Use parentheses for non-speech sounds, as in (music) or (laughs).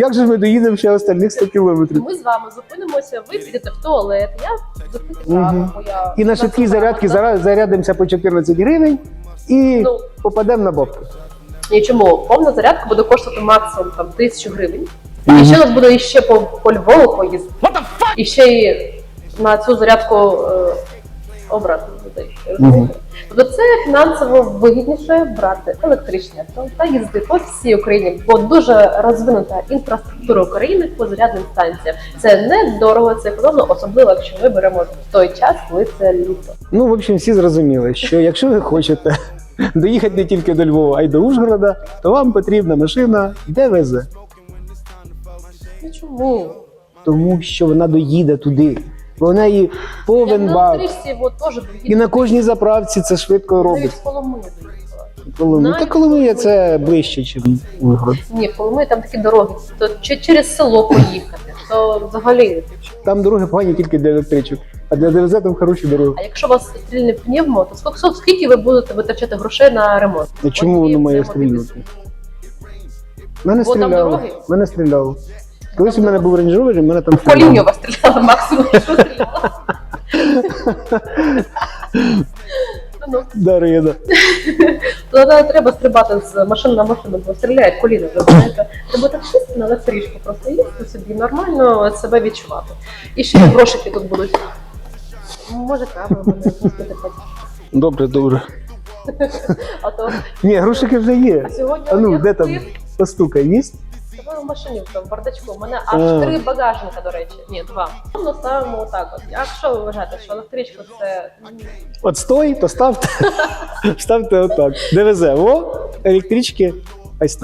як же ми доїдемо ще остальних 100 кілометрів? Ми з вами зупинимося, ви підете в туалет, я бо я І на швидкій національна. зарядці зарядимося по 14 гривень і Ну. попадемо на бабки. Ні, чому? Повна зарядка буде коштувати максимум там тисячу гривень. Мгм. І ще у нас буде ще по, по Львову поїздити. І ще й на цю зарядку е, обратно людей. розумієте? Тобто це фінансово вигідніше брати електричні авто та їздити по всій Україні, бо дуже розвинута інфраструктура України по зарядним станціям. Це не дорого, це економно, особливо якщо ми беремо в той час, коли це літо. Ну, в общем, всі зрозуміли, що якщо ви хочете (laughs) доїхати не тільки до Львова, а й до Ужгорода, то вам потрібна машина ДВЗ. Ну чому? Тому що вона доїде туди. Бо в неї Я повен на бак. от, теж І на кожній заправці це швидко Навіть робить. в Коломию доїхала. Коломия. Та Коломия це ближче, ніж Ужгород. Ні, в Коломиї там такі дороги, то чи- через село поїхати, то взагалі. Там дороги погані тільки для електричок, а для ДВЗ там хороші дороги. А якщо у вас стрільне пневмо, то скільки, скільки ви будете витрачати грошей на ремонт? А чому От і воно має це? Мене Бо там стріляло. дороги? Мене стріляло. Колись у мене був Range Rover, і мене там В коління вас стріляли максимум, що (laughs) стріляла. (laughs) Ну, Дарина. не треба стрибати з машини на машину, бо стріляють коліна, ви знаєте. Треба так чисто на електричку просто їсти собі, нормально себе відчувати. І ще грошики тут будуть. Може, кава мене пустити. Добре, добре. (laughs) А то Ні, грошики вже є. а сьогодні А ну, де там постукай, є? Тебе в машині в бардачку. У мене А. аж три багажника, до речі. Ні, два. Ми ставимо отак. От. Якщо ви вважаєте, що електричка це (laughs) От стой, то ставте, (laughs) ставте отак. ДВЗ, во, електрички, ось